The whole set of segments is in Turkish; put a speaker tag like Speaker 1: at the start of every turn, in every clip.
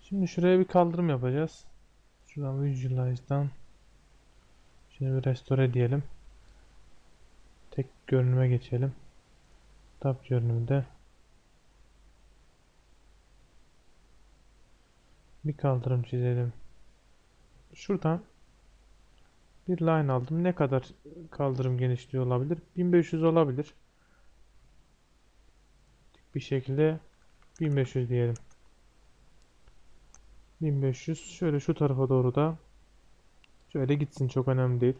Speaker 1: Şimdi şuraya bir kaldırım yapacağız. Şuradan Visualize'dan Şimdi bir restore diyelim. Tek görünüme geçelim. Tab görünümde bir kaldırım çizelim. Şuradan bir line aldım. Ne kadar kaldırım genişliği olabilir? 1500 olabilir. Bir şekilde 1500 diyelim. 1500 şöyle şu tarafa doğru da şöyle gitsin çok önemli değil.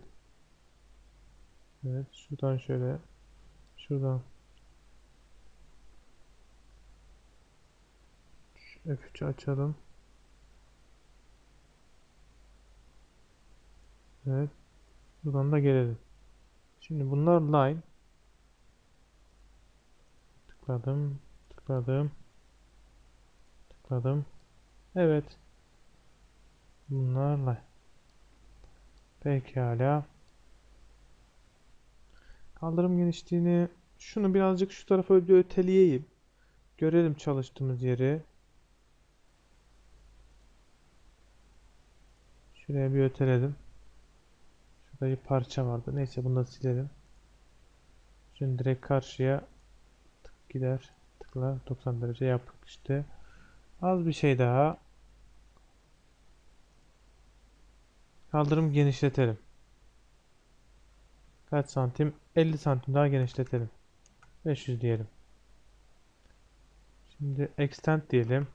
Speaker 1: Evet şuradan şöyle şuradan Şu F3'ü açalım. Evet. Buradan da gelelim. Şimdi bunlar line. Tıkladım. Tıkladım. Tıkladım. Evet. Bunlar line. Pekala. Kaldırım genişliğini şunu birazcık şu tarafa bir öteleyeyim. Görelim çalıştığımız yeri. Şuraya bir öteledim. Şurada bir parça vardı. Neyse bunu da silelim. Şimdi direkt karşıya tık gider. Tıkla 90 derece yaptık işte. Az bir şey daha. Kaldırım genişletelim. Kaç santim? 50 santim daha genişletelim. 500 diyelim. Şimdi extend diyelim.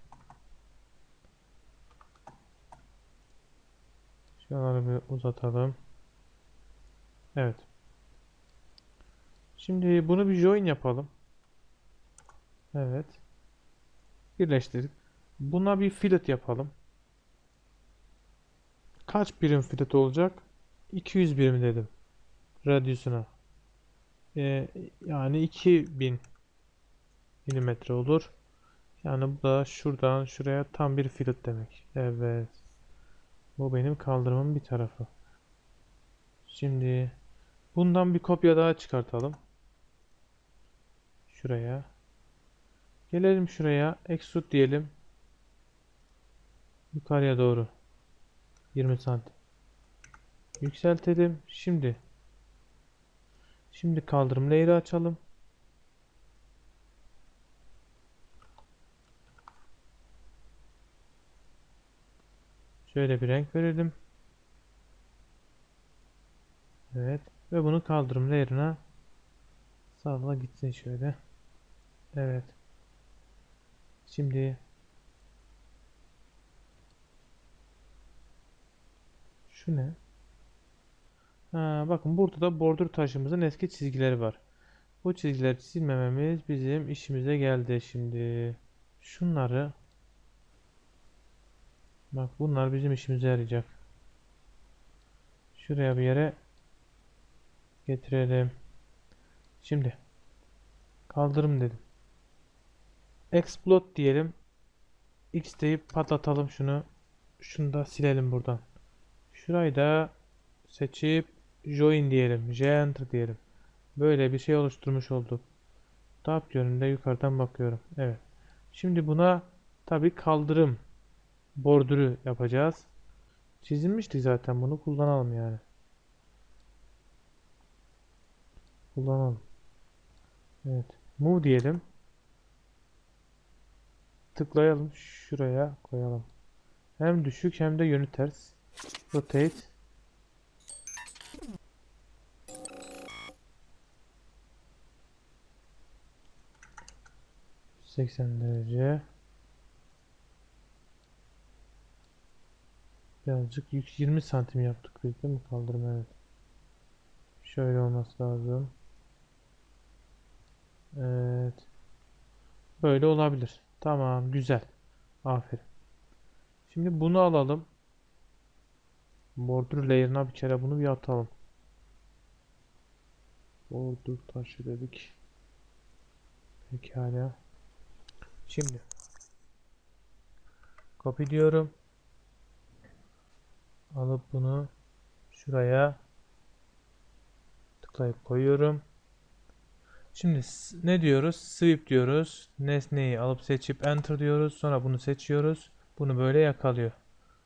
Speaker 1: Şuraları bir uzatalım. Evet. Şimdi bunu bir join yapalım. Evet. Birleştirdik. Buna bir fillet yapalım. Kaç birim fillet olacak? 200 birim dedim. Radyusuna. Ee, yani 2000 milimetre olur. Yani bu da şuradan şuraya tam bir fillet demek. Evet. Bu benim kaldırımın bir tarafı. Şimdi bundan bir kopya daha çıkartalım. Şuraya. Gelelim şuraya. Extrude diyelim. Yukarıya doğru. 20 santim. Yükseltelim. Şimdi. Şimdi kaldırım layer'ı açalım. Şöyle bir renk verelim. Evet. Ve bunu kaldırım layer'ına sağla gitsin şöyle. Evet. Şimdi şu ne? Ha, bakın burada da bordur taşımızın eski çizgileri var. Bu çizgileri çizmememiz bizim işimize geldi şimdi. Şunları bak bunlar bizim işimize yarayacak. Şuraya bir yere getirelim. Şimdi kaldırım dedim. Explode diyelim. X deyip patlatalım şunu. Şunu da silelim buradan. Şurayı da seçip join diyelim. J-enter diyelim. Böyle bir şey oluşturmuş olduk. Tab yönünde yukarıdan bakıyorum. Evet. Şimdi buna tabi kaldırım bordürü yapacağız. Çizilmiştik zaten bunu kullanalım yani. Kullanalım. Evet. Move diyelim. Tıklayalım. Şuraya koyalım. Hem düşük hem de yönü ters. Rotate. ...80 derece... Birazcık yük 20 santim yaptık biz değil mi kaldırım evet. Şöyle olması lazım. Evet. Böyle olabilir. Tamam güzel. Aferin. Şimdi bunu alalım. Border layer'ına bir kere bunu bir atalım. Border taşı dedik. Pekala. Şimdi copy diyorum. Alıp bunu şuraya tıklayıp koyuyorum. Şimdi ne diyoruz? Sweep diyoruz. Nesneyi alıp seçip enter diyoruz. Sonra bunu seçiyoruz. Bunu böyle yakalıyor.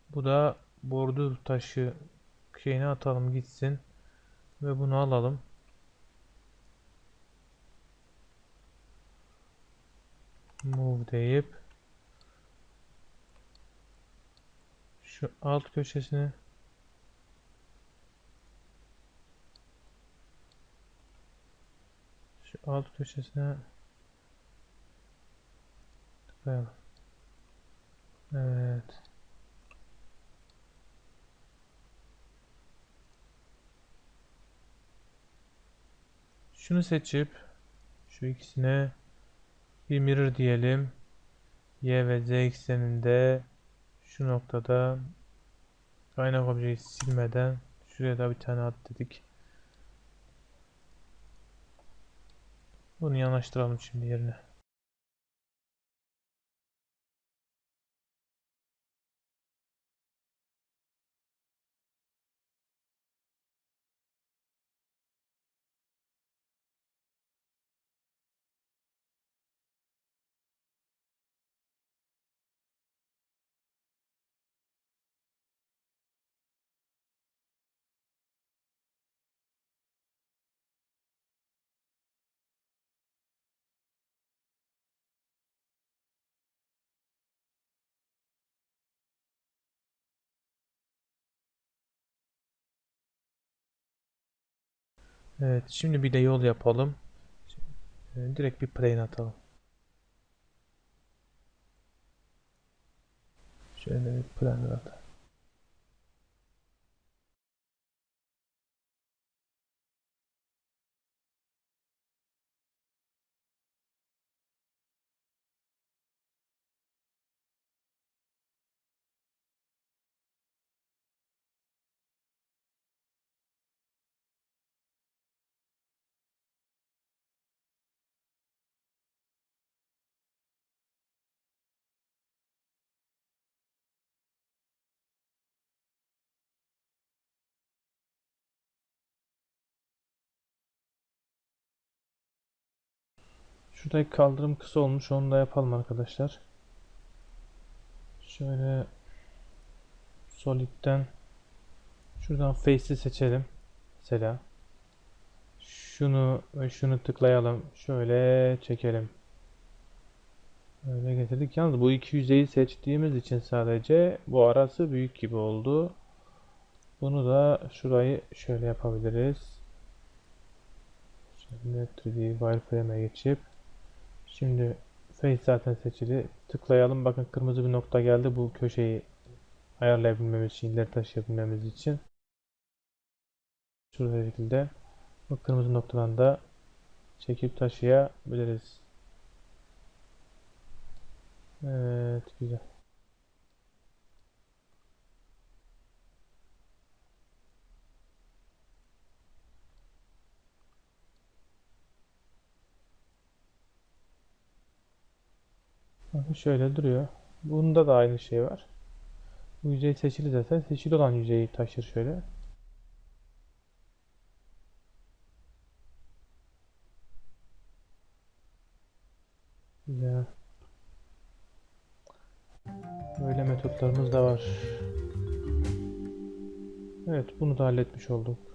Speaker 1: Bu da bordür taşı şeyini atalım gitsin. Ve bunu alalım. Move deyip şu alt köşesine şu alt köşesine tıklayalım. Evet. Şunu seçip şu ikisine bir mirror diyelim. Y ve Z ekseninde şu noktada kaynak objeyi silmeden şuraya da bir tane at dedik. Bunu yanaştıralım şimdi yerine. Evet, şimdi bir de yol yapalım. Ee, Direkt bir plane atalım. Şöyle bir plane atalım. Şuradaki kaldırım kısa olmuş. Onu da yapalım arkadaşlar. Şöyle Solid'den şuradan Face'i seçelim. Mesela şunu ve şunu tıklayalım. Şöyle çekelim. Öyle getirdik. Yalnız bu iki yüzeyi seçtiğimiz için sadece bu arası büyük gibi oldu. Bunu da şurayı şöyle yapabiliriz. Şimdi 3D wireframe'e geçip şimdi face zaten seçili. Tıklayalım. Bakın kırmızı bir nokta geldi. Bu köşeyi ayarlayabilmemiz için, ileri taşıyabilmemiz için. Şurada şekilde bu kırmızı noktadan da çekip taşıyabiliriz. Evet, güzel. Şöyle duruyor. Bunda da aynı şey var. Bu yüzey seçili zaten. Seçili olan yüzeyi taşır şöyle. Böyle metotlarımız da var. Evet, bunu da halletmiş olduk.